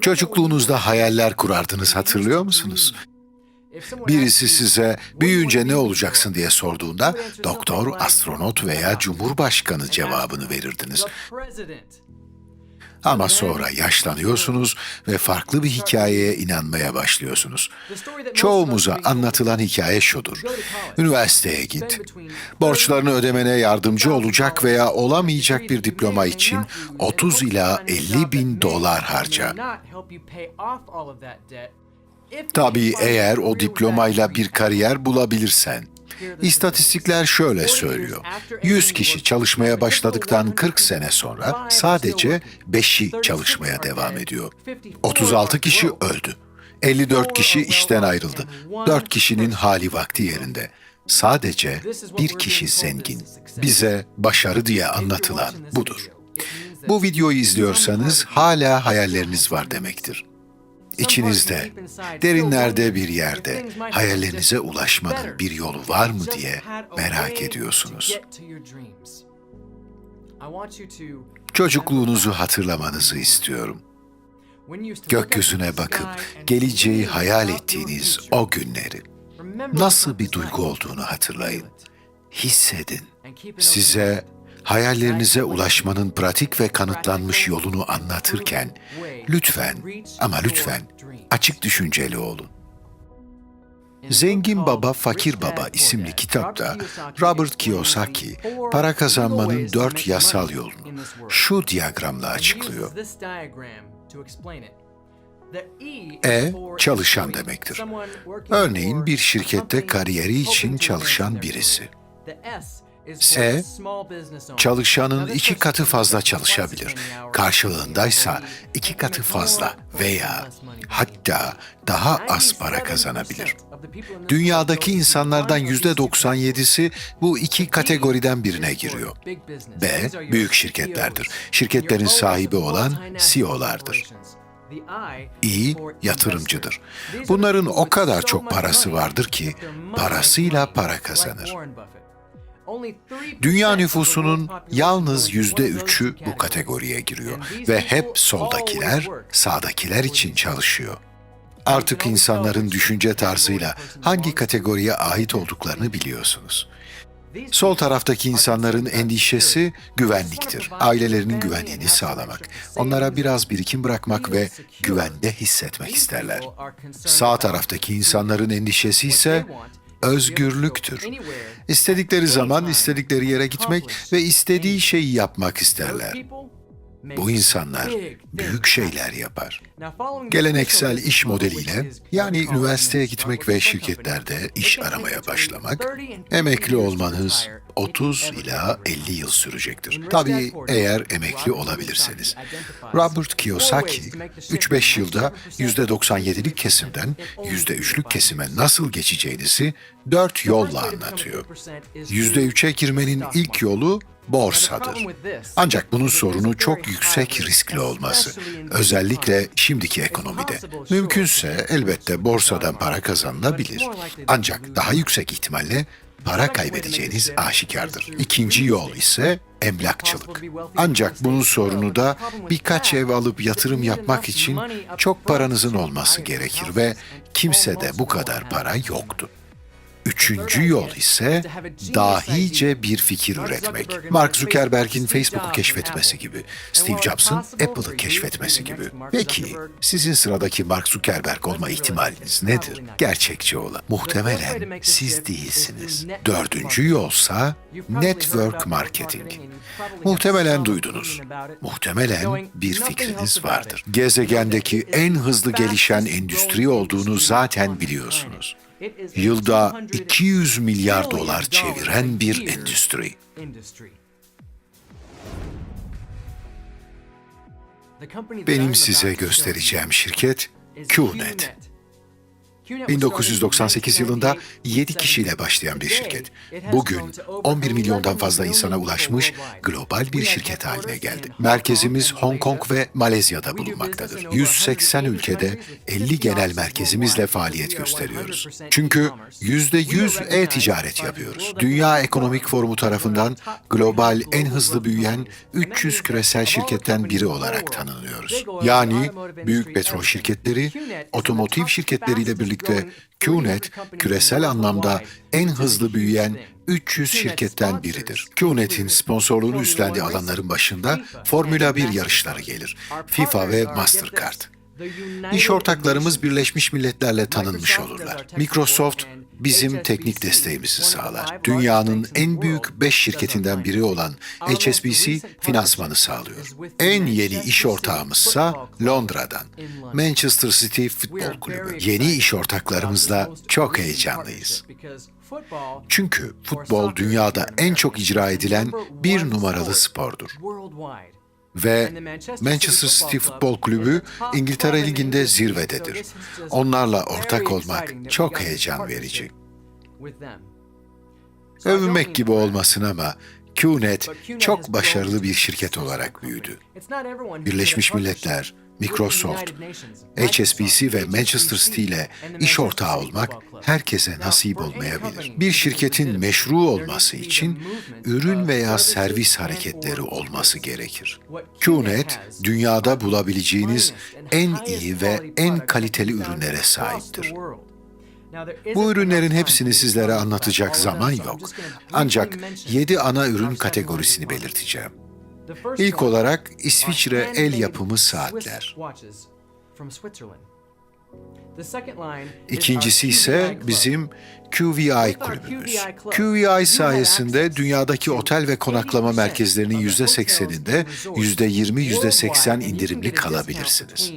Çocukluğunuzda hayaller kurardınız hatırlıyor musunuz? Birisi size büyüyünce ne olacaksın diye sorduğunda doktor, astronot veya cumhurbaşkanı cevabını verirdiniz. Ama sonra yaşlanıyorsunuz ve farklı bir hikayeye inanmaya başlıyorsunuz. Çoğumuza anlatılan hikaye şudur. Üniversiteye git. Borçlarını ödemene yardımcı olacak veya olamayacak bir diploma için 30 ila 50 bin dolar harca. Tabii eğer o diplomayla bir kariyer bulabilirsen. İstatistikler şöyle söylüyor. 100 kişi çalışmaya başladıktan 40 sene sonra sadece 5'i çalışmaya devam ediyor. 36 kişi öldü. 54 kişi işten ayrıldı. 4 kişinin hali vakti yerinde. Sadece bir kişi zengin. Bize başarı diye anlatılan budur. Bu videoyu izliyorsanız hala hayalleriniz var demektir. İçinizde, derinlerde bir yerde hayallerinize ulaşmanın bir yolu var mı diye merak ediyorsunuz. Çocukluğunuzu hatırlamanızı istiyorum. Gökyüzüne bakıp geleceği hayal ettiğiniz o günleri, nasıl bir duygu olduğunu hatırlayın. Hissedin. Size hayallerinize ulaşmanın pratik ve kanıtlanmış yolunu anlatırken lütfen ama lütfen açık düşünceli olun. Zengin Baba Fakir Baba isimli kitapta Robert Kiyosaki para kazanmanın dört yasal yolunu şu diyagramla açıklıyor. E, çalışan demektir. Örneğin bir şirkette kariyeri için çalışan birisi. S, çalışanın iki katı fazla çalışabilir. Karşılığındaysa iki katı fazla veya hatta daha az para kazanabilir. Dünyadaki insanlardan yüzde 97'si bu iki kategoriden birine giriyor. B, büyük şirketlerdir. Şirketlerin sahibi olan CEO'lardır. İ, yatırımcıdır. Bunların o kadar çok parası vardır ki parasıyla para kazanır. Dünya nüfusunun yalnız yüzde üçü bu kategoriye giriyor ve hep soldakiler, sağdakiler için çalışıyor. Artık insanların düşünce tarzıyla hangi kategoriye ait olduklarını biliyorsunuz. Sol taraftaki insanların endişesi güvenliktir. Ailelerinin güvenliğini sağlamak. Onlara biraz birikim bırakmak ve güvende hissetmek isterler. Sağ taraftaki insanların endişesi ise özgürlüktür. İstedikleri zaman istedikleri yere gitmek ve istediği şeyi yapmak isterler. Bu insanlar büyük şeyler yapar. Geleneksel iş modeliyle yani üniversiteye gitmek ve şirketlerde iş aramaya başlamak, emekli olmanız 30 ila 50 yıl sürecektir. Tabii eğer emekli olabilirseniz. Robert Kiyosaki 3-5 yılda %97'lik kesimden %3'lük kesime nasıl geçeceğinizi 4 yolla anlatıyor. %3'e girmenin ilk yolu borsadır. Ancak bunun sorunu çok yüksek riskli olması. Özellikle şimdiki ekonomide. Mümkünse elbette borsadan para kazanılabilir. Ancak daha yüksek ihtimalle para kaybedeceğiniz aşikardır. İkinci yol ise emlakçılık. Ancak bunun sorunu da birkaç ev alıp yatırım yapmak için çok paranızın olması gerekir ve kimsede bu kadar para yoktu. Üçüncü yol ise dahice bir fikir üretmek. Mark Zuckerberg'in Facebook'u keşfetmesi gibi, Steve Jobs'ın Apple'ı keşfetmesi gibi. Peki sizin sıradaki Mark Zuckerberg olma ihtimaliniz nedir? Gerçekçi olan. Muhtemelen siz değilsiniz. Dördüncü yolsa network marketing. Muhtemelen duydunuz. Muhtemelen bir fikriniz vardır. Gezegendeki en hızlı gelişen endüstri olduğunu zaten biliyorsunuz yılda 200 milyar dolar çeviren bir endüstri. Benim size göstereceğim şirket QNet. 1998 yılında 7 kişiyle başlayan bir şirket. Bugün 11 milyondan fazla insana ulaşmış global bir şirket haline geldi. Merkezimiz Hong Kong ve Malezya'da bulunmaktadır. 180 ülkede 50 genel merkezimizle faaliyet gösteriyoruz. Çünkü %100 e-ticaret yapıyoruz. Dünya Ekonomik Forumu tarafından global en hızlı büyüyen 300 küresel şirketten biri olarak tanınıyoruz. Yani büyük petrol şirketleri, otomotiv şirketleriyle birlikte QNet küresel anlamda en hızlı büyüyen 300 şirketten biridir. QNet'in sponsorluğunu üstlendiği alanların başında Formula 1 yarışları gelir. FIFA ve Mastercard. İş ortaklarımız Birleşmiş Milletler'le tanınmış olurlar. Microsoft bizim teknik desteğimizi sağlar. Dünyanın en büyük 5 şirketinden biri olan HSBC finansmanı sağlıyor. En yeni iş ortağımızsa Londra'dan Manchester City Futbol Kulübü. Yeni iş ortaklarımızla çok heyecanlıyız. Çünkü futbol dünyada en çok icra edilen bir numaralı spordur. Ve Manchester City Futbol Kulübü İngiltere Ligi'nde zirvededir. Onlarla ortak olmak çok heyecan verici. Övünmek gibi olmasın ama QNet çok başarılı bir şirket olarak büyüdü. Birleşmiş Milletler, Microsoft, HSBC ve Manchester City ile iş ortağı olmak herkese nasip olmayabilir. Bir şirketin meşru olması için ürün veya servis hareketleri olması gerekir. QNet, dünyada bulabileceğiniz en iyi ve en kaliteli ürünlere sahiptir. Bu ürünlerin hepsini sizlere anlatacak zaman yok. Ancak 7 ana ürün kategorisini belirteceğim. İlk olarak İsviçre el yapımı saatler. İkincisi ise bizim QVI kulübümüz. QVI sayesinde dünyadaki otel ve konaklama merkezlerinin %80'inde %20, %80 indirimli kalabilirsiniz.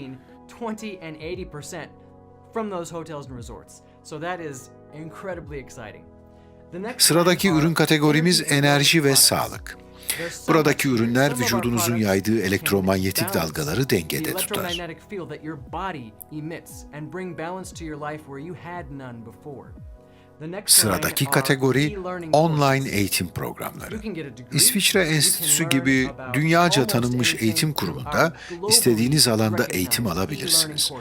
Sıradaki ürün kategorimiz enerji ve sağlık. Buradaki ürünler vücudunuzun yaydığı elektromanyetik dalgaları dengede tutar. Sıradaki kategori online eğitim programları. İsviçre Enstitüsü gibi dünyaca tanınmış eğitim kurumunda istediğiniz alanda eğitim alabilirsiniz.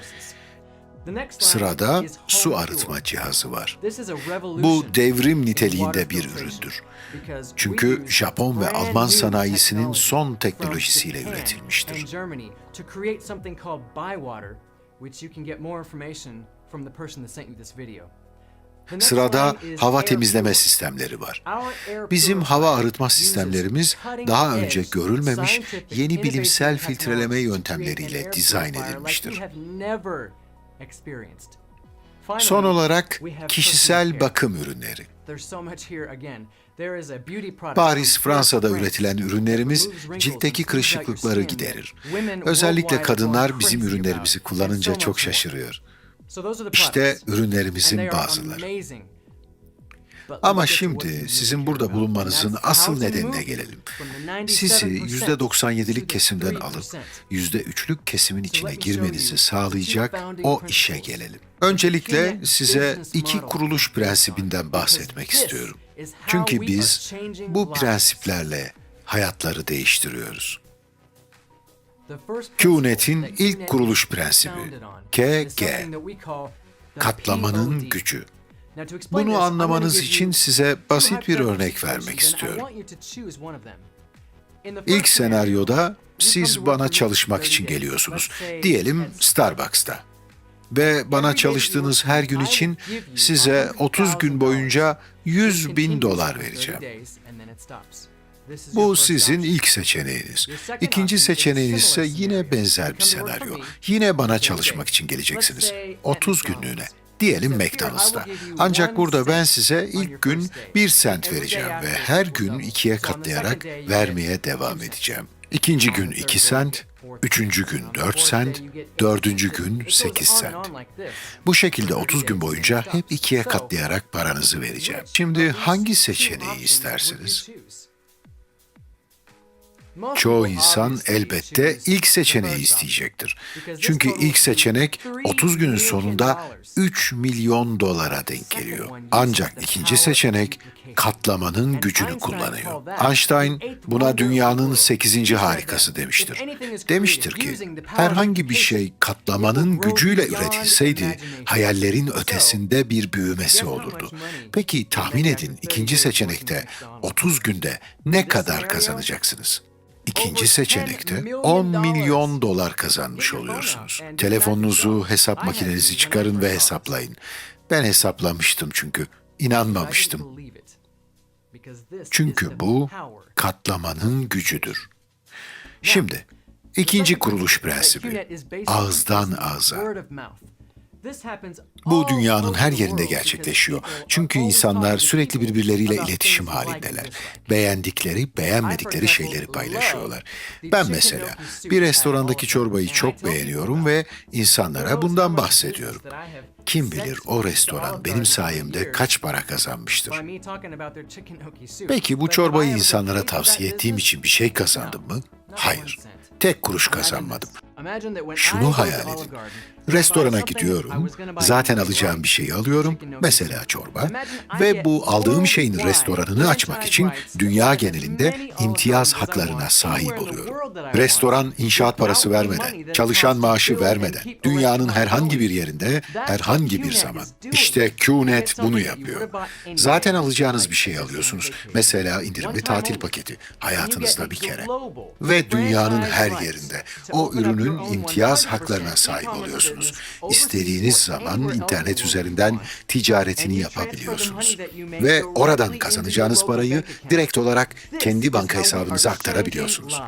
Sırada su arıtma cihazı var. Bu devrim niteliğinde bir üründür. Çünkü Japon ve Alman sanayisinin son teknolojisiyle üretilmiştir. Sırada hava temizleme sistemleri var. Bizim hava arıtma sistemlerimiz daha önce görülmemiş yeni bilimsel filtreleme yöntemleriyle dizayn edilmiştir. Son olarak kişisel bakım ürünleri. Paris, Fransa'da üretilen ürünlerimiz ciltteki kırışıklıkları giderir. Özellikle kadınlar bizim ürünlerimizi kullanınca çok şaşırıyor. İşte ürünlerimizin bazıları. Ama şimdi sizin burada bulunmanızın asıl nedenine gelelim. Sizi %97'lik kesimden alıp %3'lük kesimin içine girmenizi sağlayacak o işe gelelim. Öncelikle size iki kuruluş prensibinden bahsetmek istiyorum. Çünkü biz bu prensiplerle hayatları değiştiriyoruz. QNet'in ilk kuruluş prensibi KG, katlamanın gücü. Bunu anlamanız için size basit bir örnek vermek istiyorum. İlk senaryoda siz bana çalışmak için geliyorsunuz. Diyelim Starbucks'ta. Ve bana çalıştığınız her gün için size 30 gün boyunca 100 bin dolar vereceğim. Bu sizin ilk seçeneğiniz. İkinci seçeneğiniz ise yine benzer bir senaryo. Yine bana çalışmak için geleceksiniz. 30 günlüğüne. Diyelim McDonald's'ta. Ancak burada ben size ilk gün bir sent vereceğim ve her gün ikiye katlayarak vermeye devam edeceğim. İkinci gün iki sent, üçüncü gün dört sent, dördüncü gün sekiz sent. Bu şekilde 30 gün boyunca hep ikiye katlayarak paranızı vereceğim. Şimdi hangi seçeneği istersiniz? Çoğu insan elbette ilk seçeneği isteyecektir. Çünkü ilk seçenek 30 günün sonunda 3 milyon dolara denk geliyor. Ancak ikinci seçenek katlamanın gücünü kullanıyor. Einstein buna dünyanın 8. harikası demiştir. Demiştir ki herhangi bir şey katlamanın gücüyle üretilseydi hayallerin ötesinde bir büyümesi olurdu. Peki tahmin edin ikinci seçenekte 30 günde ne kadar kazanacaksınız? İkinci seçenekte 10 milyon dolar kazanmış oluyorsunuz. Telefonunuzu, hesap makinenizi çıkarın ve hesaplayın. Ben hesaplamıştım çünkü. inanmamıştım. Çünkü bu katlamanın gücüdür. Şimdi ikinci kuruluş prensibi ağızdan ağza. Bu dünyanın her yerinde gerçekleşiyor. Çünkü insanlar sürekli birbirleriyle iletişim halindeler. Beğendikleri, beğenmedikleri şeyleri paylaşıyorlar. Ben mesela bir restorandaki çorbayı çok beğeniyorum ve insanlara bundan bahsediyorum. Kim bilir o restoran benim sayemde kaç para kazanmıştır. Peki bu çorbayı insanlara tavsiye ettiğim için bir şey kazandım mı? Hayır. Tek kuruş kazanmadım. Şunu hayal edin. Restorana gidiyorum, zaten alacağım bir şeyi alıyorum, mesela çorba ve bu aldığım şeyin restoranını açmak için dünya genelinde imtiyaz haklarına sahip oluyorum. Restoran inşaat parası vermeden, çalışan maaşı vermeden, dünyanın herhangi bir yerinde, herhangi bir zaman. İşte QNet bunu yapıyor. Zaten alacağınız bir şey alıyorsunuz. Mesela indirimli tatil paketi, hayatınızda bir kere. Ve dünyanın her yerinde o ürünün imtiyaz haklarına sahip oluyorsunuz. İstediğiniz zaman internet üzerinden ticaretini yapabiliyorsunuz. Ve oradan kazanacağınız parayı direkt olarak kendi banka hesabınıza aktarabiliyorsunuz.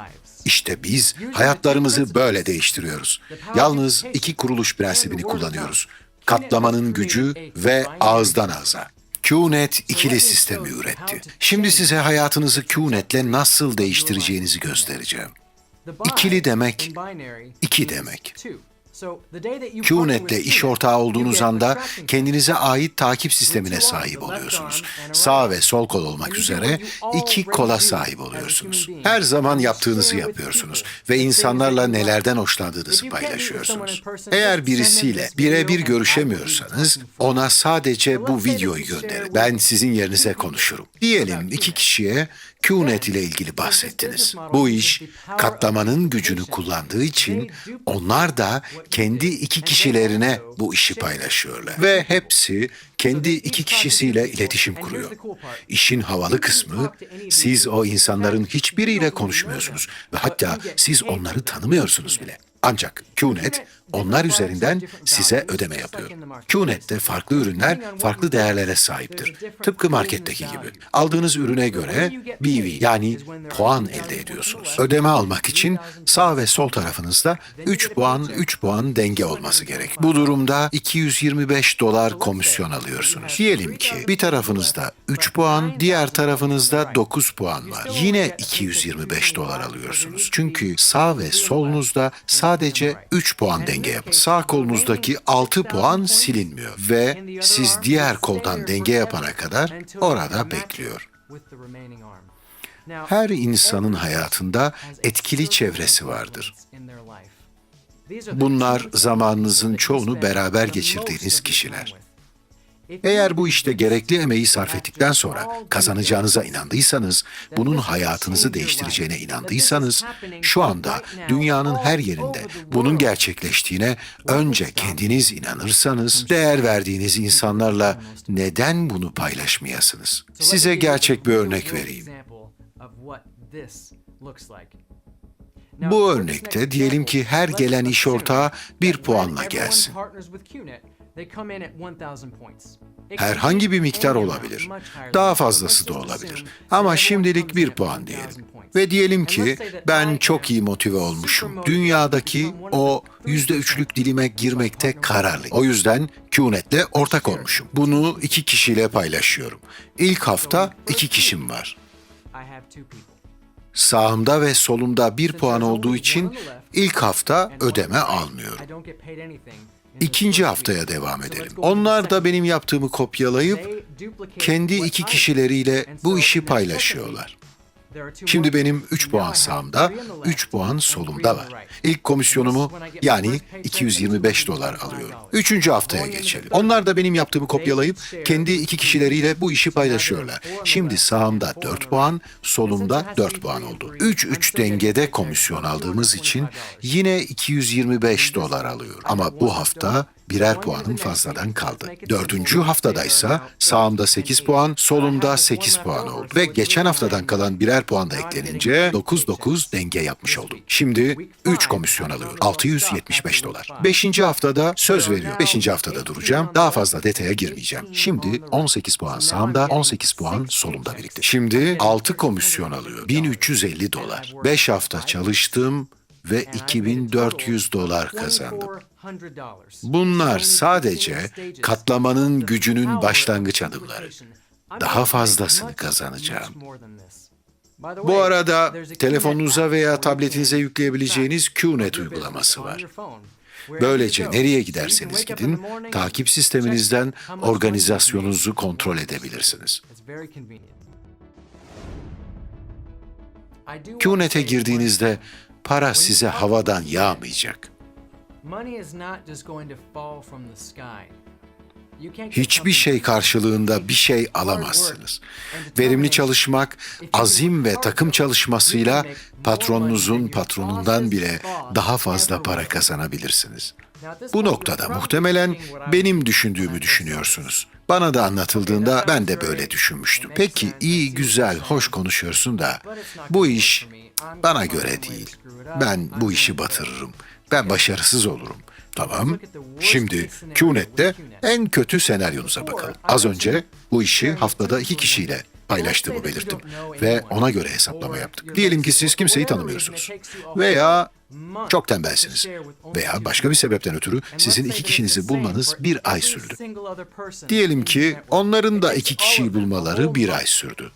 İşte biz hayatlarımızı böyle değiştiriyoruz. Yalnız iki kuruluş prensibini kullanıyoruz. Katlamanın gücü ve ağızdan ağza. QNet ikili sistemi üretti. Şimdi size hayatınızı QNet'le nasıl değiştireceğinizi göstereceğim. İkili demek, iki demek. QNet'le iş ortağı olduğunuz anda kendinize ait takip sistemine sahip oluyorsunuz. Sağ ve sol kol olmak üzere iki kola sahip oluyorsunuz. Her zaman yaptığınızı yapıyorsunuz ve insanlarla nelerden hoşlandığınızı paylaşıyorsunuz. Eğer birisiyle birebir görüşemiyorsanız ona sadece bu videoyu gönderin. Ben sizin yerinize konuşurum. Diyelim iki kişiye QNet ile ilgili bahsettiniz. Bu iş katlamanın gücünü kullandığı için onlar da kendi iki kişilerine bu işi paylaşıyorlar. Ve hepsi kendi iki kişisiyle iletişim kuruyor. İşin havalı kısmı siz o insanların hiçbiriyle konuşmuyorsunuz ve hatta siz onları tanımıyorsunuz bile. Ancak QNet onlar üzerinden size ödeme yapıyor. QNet'te farklı ürünler farklı değerlere sahiptir. Tıpkı marketteki gibi. Aldığınız ürüne göre BV yani puan elde ediyorsunuz. Ödeme almak için sağ ve sol tarafınızda 3 puan 3 puan denge olması gerek. Bu durumda 225 dolar komisyon alıyorsunuz. Diyelim ki bir tarafınızda 3 puan, diğer tarafınızda 9 puan var. Yine 225 dolar alıyorsunuz. Çünkü sağ ve solunuzda sadece 3 puan denge yapın. Sağ kolunuzdaki 6 puan silinmiyor ve siz diğer koldan denge yapana kadar orada bekliyor. Her insanın hayatında etkili çevresi vardır. Bunlar zamanınızın çoğunu beraber geçirdiğiniz kişiler. Eğer bu işte gerekli emeği sarf ettikten sonra kazanacağınıza inandıysanız, bunun hayatınızı değiştireceğine inandıysanız, şu anda dünyanın her yerinde bunun gerçekleştiğine önce kendiniz inanırsanız, değer verdiğiniz insanlarla neden bunu paylaşmayasınız? Size gerçek bir örnek vereyim. Bu örnekte diyelim ki her gelen iş ortağı bir puanla gelsin. Herhangi bir miktar olabilir. Daha fazlası da olabilir. Ama şimdilik bir puan diyelim. Ve diyelim ki ben çok iyi motive olmuşum. Dünyadaki o yüzde üçlük dilime girmekte kararlıyım. O yüzden QNet'le ortak olmuşum. Bunu iki kişiyle paylaşıyorum. İlk hafta iki kişim var. Sağımda ve solumda bir puan olduğu için ilk hafta ödeme almıyorum. İkinci haftaya devam edelim. Onlar da benim yaptığımı kopyalayıp kendi iki kişileriyle bu işi paylaşıyorlar. Şimdi benim 3 puan sağımda, 3 puan solumda var. İlk komisyonumu yani 225 dolar alıyorum. Üçüncü haftaya geçelim. Onlar da benim yaptığımı kopyalayıp kendi iki kişileriyle bu işi paylaşıyorlar. Şimdi sağımda 4 puan, solumda 4 puan oldu. 3-3 dengede komisyon aldığımız için yine 225 dolar alıyorum. Ama bu hafta birer puanım fazladan kaldı. Dördüncü haftadaysa sağımda 8 puan, solumda 8 puan oldu. Ve geçen haftadan kalan birer puan da eklenince 9-9 denge yapmış oldum. Şimdi 3 komisyon alıyorum. 675 dolar. Beşinci haftada söz veriyorum. Beşinci haftada duracağım. Daha fazla detaya girmeyeceğim. Şimdi 18 puan sağımda, 18 puan solumda birlikte. Şimdi 6 komisyon alıyor. 1350 dolar. 5 hafta çalıştım ve 2400 dolar kazandım. Bunlar sadece katlamanın gücünün başlangıç adımları. Daha fazlasını kazanacağım. Bu arada telefonunuza veya tabletinize yükleyebileceğiniz QNet uygulaması var. Böylece nereye giderseniz gidin, takip sisteminizden organizasyonunuzu kontrol edebilirsiniz. QNet'e girdiğinizde para size havadan yağmayacak. Hiçbir şey karşılığında bir şey alamazsınız. Verimli çalışmak, azim ve takım çalışmasıyla patronunuzun patronundan bile daha fazla para kazanabilirsiniz. Bu noktada muhtemelen benim düşündüğümü düşünüyorsunuz. Bana da anlatıldığında ben de böyle düşünmüştüm. Peki iyi, güzel, hoş konuşuyorsun da bu iş bana göre değil. Ben bu işi batırırım. Ben başarısız olurum. Tamam. Şimdi QNet'te en kötü senaryonuza bakalım. Az önce bu işi haftada iki kişiyle paylaştığımı belirttim ve ona göre hesaplama yaptık. Diyelim ki siz kimseyi tanımıyorsunuz veya çok tembelsiniz veya başka bir sebepten ötürü sizin iki kişinizi bulmanız bir ay sürdü. Diyelim ki onların da iki kişiyi bulmaları bir ay sürdü.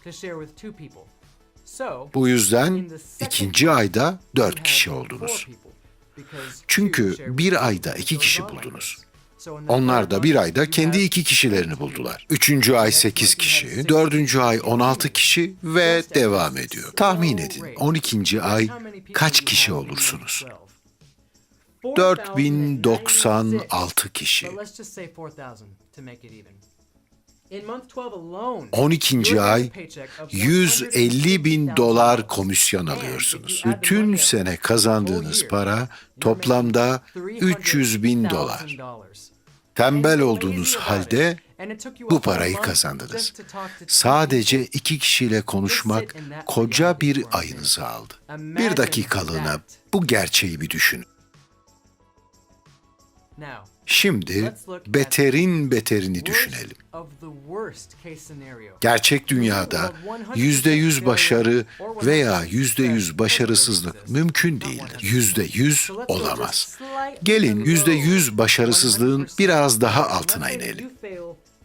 Bu yüzden ikinci ayda dört kişi oldunuz. Çünkü bir ayda iki kişi buldunuz. Onlar da bir ayda kendi iki kişilerini buldular. Üçüncü ay sekiz kişi, dördüncü ay on altı kişi ve devam ediyor. Tahmin edin 12. ay kaç kişi olursunuz? 4096 kişi. 12. ay 150 bin dolar komisyon alıyorsunuz. Bütün sene kazandığınız para toplamda 300 bin dolar. Tembel olduğunuz halde bu parayı kazandınız. Sadece iki kişiyle konuşmak koca bir ayınızı aldı. Bir dakikalığına bu gerçeği bir düşünün. Şimdi beterin beterini düşünelim. Gerçek dünyada yüzde yüz başarı veya yüzde yüz başarısızlık mümkün değildir. Yüzde yüz olamaz. Gelin yüzde yüz başarısızlığın biraz daha altına inelim.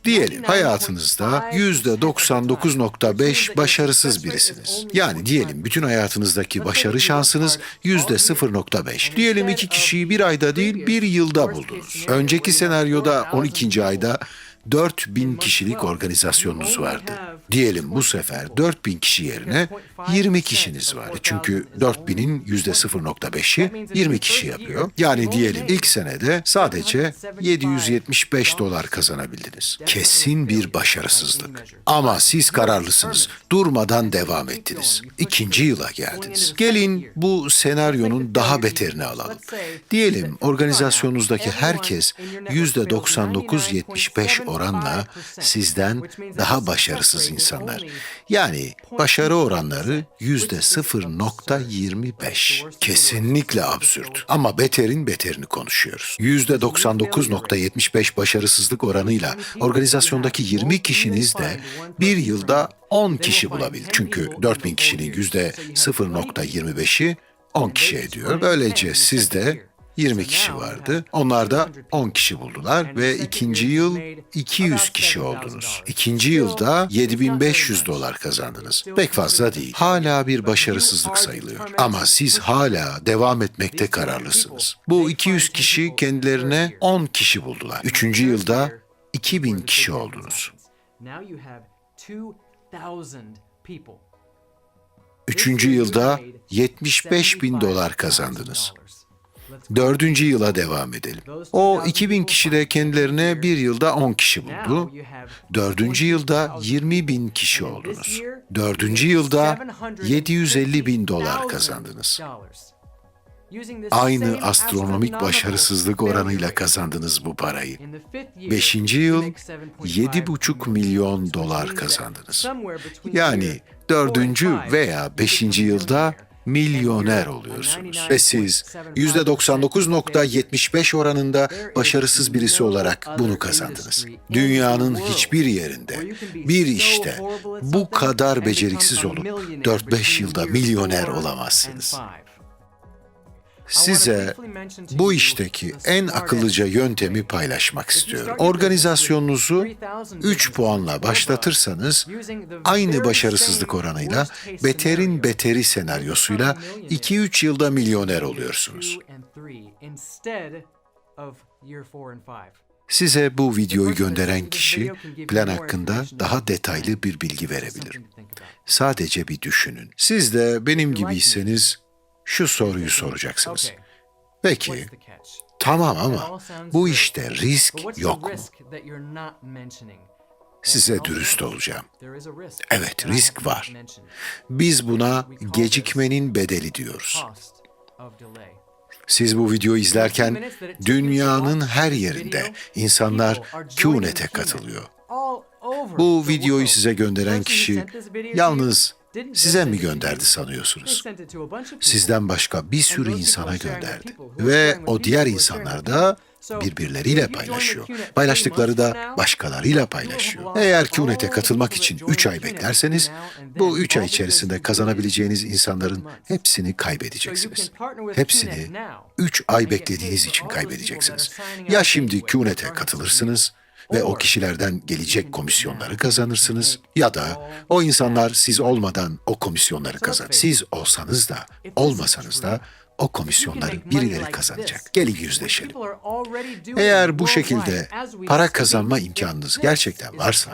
Diyelim hayatınızda yüzde 99.5 başarısız birisiniz. Yani diyelim bütün hayatınızdaki başarı şansınız yüzde 0.5. Diyelim iki kişiyi bir ayda değil bir yılda buldunuz. Önceki senaryoda 12. ayda 4000 kişilik organizasyonunuz vardı. Diyelim bu sefer 4000 kişi yerine 20 kişiniz var. Çünkü 4000'in %0.5'i 20 kişi yapıyor. Yani diyelim ilk senede sadece 775 dolar kazanabildiniz. Kesin bir başarısızlık. Ama siz kararlısınız. Durmadan devam ettiniz. İkinci yıla geldiniz. Gelin bu senaryonun daha beterini alalım. Diyelim organizasyonunuzdaki herkes %99-75 oranla sizden daha başarısız insanlar. Yani başarı oranları yüzde 0.25. Kesinlikle absürt. Ama beterin beterini konuşuyoruz. Yüzde 99.75 başarısızlık oranıyla organizasyondaki 20 kişiniz de bir yılda 10 kişi bulabildi. Çünkü 4000 kişinin yüzde 0.25'i 10 kişi ediyor. Böylece sizde 20 kişi vardı. Onlar da 10 kişi buldular ve ikinci yıl 200 kişi oldunuz. İkinci yılda 7500 dolar kazandınız. Pek fazla değil. Hala bir başarısızlık sayılıyor. Ama siz hala devam etmekte kararlısınız. Bu 200 kişi kendilerine 10 kişi buldular. Üçüncü yılda 2000 kişi oldunuz. Üçüncü yılda 75 bin dolar kazandınız. Dördüncü yıla devam edelim. O 2000 kişi de kendilerine bir yılda 10 kişi buldu. Dördüncü yılda 20 bin kişi oldunuz. Dördüncü yılda 750 bin dolar kazandınız. Aynı astronomik başarısızlık oranıyla kazandınız bu parayı. Beşinci yıl 7,5 milyon dolar kazandınız. Yani dördüncü veya beşinci yılda milyoner oluyorsunuz. Ve siz %99.75 oranında başarısız birisi olarak bunu kazandınız. Dünyanın hiçbir yerinde, bir işte bu kadar beceriksiz olup 4-5 yılda milyoner olamazsınız. Size bu işteki en akıllıca yöntemi paylaşmak istiyorum. Organizasyonunuzu 3 puanla başlatırsanız aynı başarısızlık oranıyla beterin beteri senaryosuyla 2-3 yılda milyoner oluyorsunuz. Size bu videoyu gönderen kişi plan hakkında daha detaylı bir bilgi verebilir. Sadece bir düşünün. Siz de benim gibiyseniz şu soruyu soracaksınız. Peki, tamam ama bu işte risk yok mu? Size dürüst olacağım. Evet, risk var. Biz buna gecikmenin bedeli diyoruz. Siz bu videoyu izlerken dünyanın her yerinde insanlar QNet'e katılıyor. Bu videoyu size gönderen kişi yalnız size mi gönderdi sanıyorsunuz? Sizden başka bir sürü insana gönderdi. Ve o diğer insanlar da birbirleriyle paylaşıyor. Paylaştıkları da başkalarıyla paylaşıyor. Eğer QNet'e katılmak için 3 ay beklerseniz, bu 3 ay içerisinde kazanabileceğiniz insanların hepsini kaybedeceksiniz. Hepsini 3 ay beklediğiniz için kaybedeceksiniz. Ya şimdi QNet'e katılırsınız, ve o kişilerden gelecek komisyonları kazanırsınız ya da o insanlar siz olmadan o komisyonları kazanır. Siz olsanız da olmasanız da o komisyonları birileri kazanacak. Gelin yüzleşelim. Eğer bu şekilde para kazanma imkanınız gerçekten varsa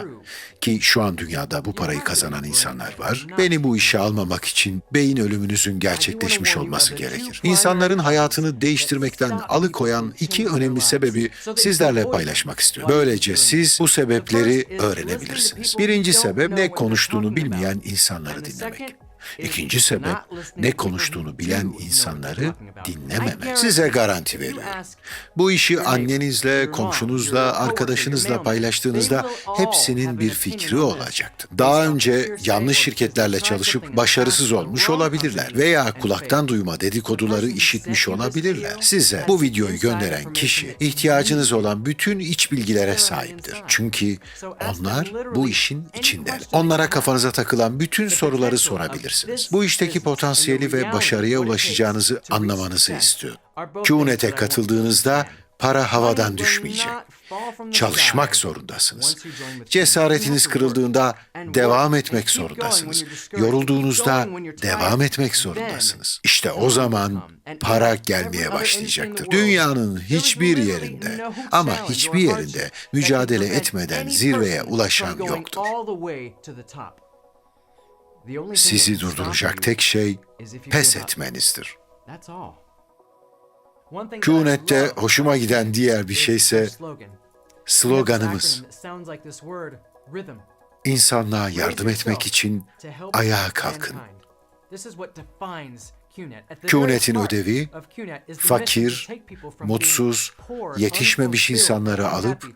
ki şu an dünyada bu parayı kazanan insanlar var, beni bu işe almamak için beyin ölümünüzün gerçekleşmiş olması gerekir. İnsanların hayatını değiştirmekten alıkoyan iki önemli sebebi sizlerle paylaşmak istiyorum. Böylece siz bu sebepleri öğrenebilirsiniz. Birinci sebep ne konuştuğunu bilmeyen insanları dinlemek. İkinci sebep ne konuştuğunu bilen insanları dinlememek. Size garanti veriyorum. Bu işi annenizle, komşunuzla, arkadaşınızla paylaştığınızda hepsinin bir fikri olacaktır. Daha önce yanlış şirketlerle çalışıp başarısız olmuş olabilirler veya kulaktan duyma dedikoduları işitmiş olabilirler. Size bu videoyu gönderen kişi ihtiyacınız olan bütün iç bilgilere sahiptir. Çünkü onlar bu işin içindeler. Onlara kafanıza takılan bütün soruları sorabilirsiniz yapabilirsiniz. Bu işteki potansiyeli ve başarıya ulaşacağınızı anlamanızı istiyor. QNet'e katıldığınızda para havadan düşmeyecek. Çalışmak zorundasınız. Cesaretiniz kırıldığında devam etmek zorundasınız. Yorulduğunuzda devam etmek zorundasınız. İşte o zaman para gelmeye başlayacaktır. Dünyanın hiçbir yerinde ama hiçbir yerinde mücadele etmeden zirveye ulaşan yoktur. Sizi durduracak tek şey pes etmenizdir. QNet'te hoşuma giden diğer bir şey ise sloganımız. İnsanlığa yardım etmek için ayağa kalkın. QNet'in ödevi, fakir, mutsuz, yetişmemiş insanları alıp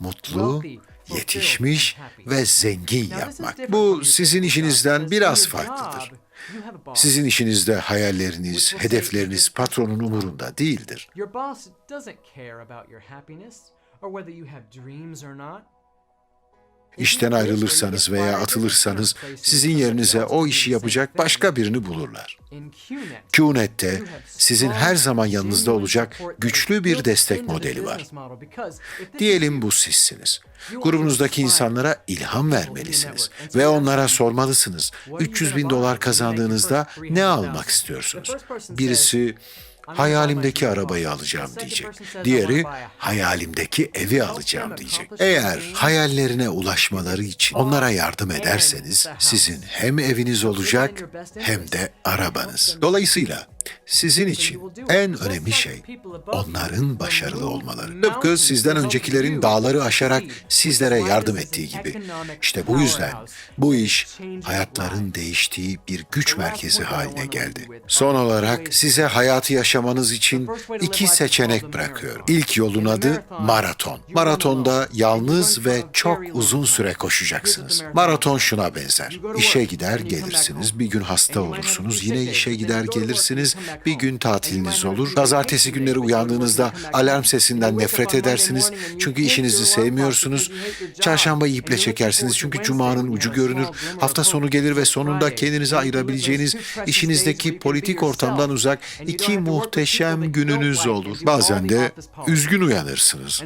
mutlu, yetişmiş ve zengin yapmak. Bu sizin işinizden biraz farklıdır. Sizin işinizde hayalleriniz, hedefleriniz patronun umurunda değildir. İşten ayrılırsanız veya atılırsanız sizin yerinize o işi yapacak başka birini bulurlar. QNet'te sizin her zaman yanınızda olacak güçlü bir destek modeli var. Diyelim bu sizsiniz. Grubunuzdaki insanlara ilham vermelisiniz ve onlara sormalısınız. 300 bin dolar kazandığınızda ne almak istiyorsunuz? Birisi hayalimdeki arabayı alacağım diyecek. Diğeri hayalimdeki evi alacağım diyecek. Eğer hayallerine ulaşmaları için onlara yardım ederseniz sizin hem eviniz olacak hem de arabanız. Dolayısıyla sizin için en önemli şey onların başarılı olmaları. Tıpkı sizden öncekilerin dağları aşarak sizlere yardım ettiği gibi. İşte bu yüzden bu iş hayatların değiştiği bir güç merkezi haline geldi. Son olarak size hayatı yaşamanız için iki seçenek bırakıyorum. İlk yolun adı maraton. Maratonda yalnız ve çok uzun süre koşacaksınız. Maraton şuna benzer. İşe gider gelirsiniz, bir gün hasta olursunuz, yine işe gider gelirsiniz, bir gün tatiliniz olur. Pazartesi günleri uyandığınızda alarm sesinden nefret edersiniz. çünkü işinizi sevmiyorsunuz. Çarşamba iple çekersiniz. çünkü cumanın ucu görünür. Hafta sonu gelir ve sonunda kendinize ayırabileceğiniz işinizdeki politik ortamdan uzak iki muhteşem gününüz olur. Bazen de üzgün uyanırsınız.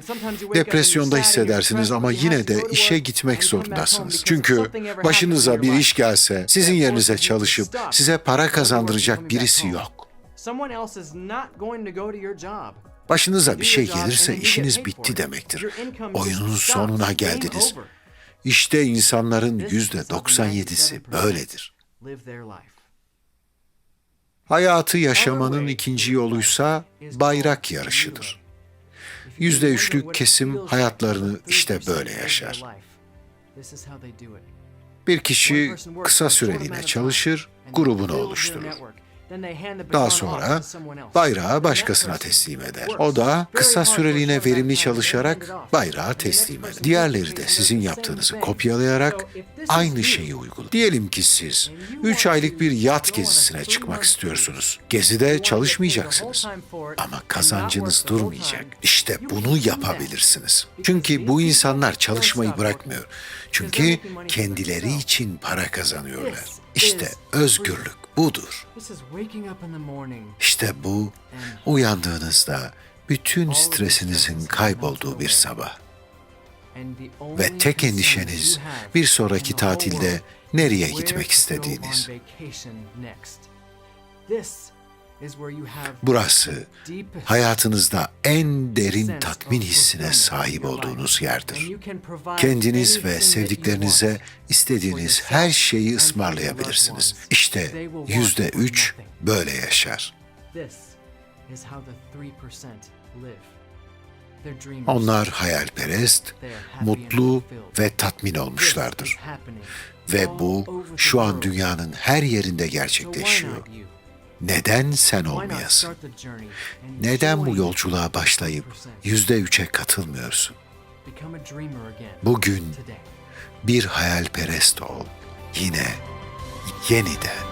Depresyonda hissedersiniz ama yine de işe gitmek zorundasınız. Çünkü başınıza bir iş gelse sizin yerinize çalışıp size para kazandıracak birisi yok. Başınıza bir şey gelirse işiniz bitti demektir. Oyunun sonuna geldiniz. İşte insanların yüzde 97'si böyledir. Hayatı yaşamanın ikinci yoluysa bayrak yarışıdır. Yüzde üçlük kesim hayatlarını işte böyle yaşar. Bir kişi kısa süreliğine çalışır, grubunu oluşturur. Daha sonra bayrağı başkasına teslim eder. O da kısa süreliğine verimli çalışarak bayrağı teslim eder. Diğerleri de sizin yaptığınızı kopyalayarak aynı şeyi uygular. Diyelim ki siz 3 aylık bir yat gezisine çıkmak istiyorsunuz. Gezide çalışmayacaksınız ama kazancınız durmayacak. İşte bunu yapabilirsiniz. Çünkü bu insanlar çalışmayı bırakmıyor. Çünkü kendileri için para kazanıyorlar. İşte özgürlük budur. İşte bu uyandığınızda bütün stresinizin kaybolduğu bir sabah. Ve tek endişeniz bir sonraki tatilde nereye gitmek istediğiniz. Burası hayatınızda en derin tatmin hissine sahip olduğunuz yerdir. Kendiniz ve sevdiklerinize istediğiniz her şeyi ısmarlayabilirsiniz. İşte yüzde üç böyle yaşar. Onlar hayalperest, mutlu ve tatmin olmuşlardır. Ve bu şu an dünyanın her yerinde gerçekleşiyor. Neden sen olmayasın? Neden bu yolculuğa başlayıp yüzde üçe katılmıyorsun? Bugün bir hayalperest ol. Yine, yeniden.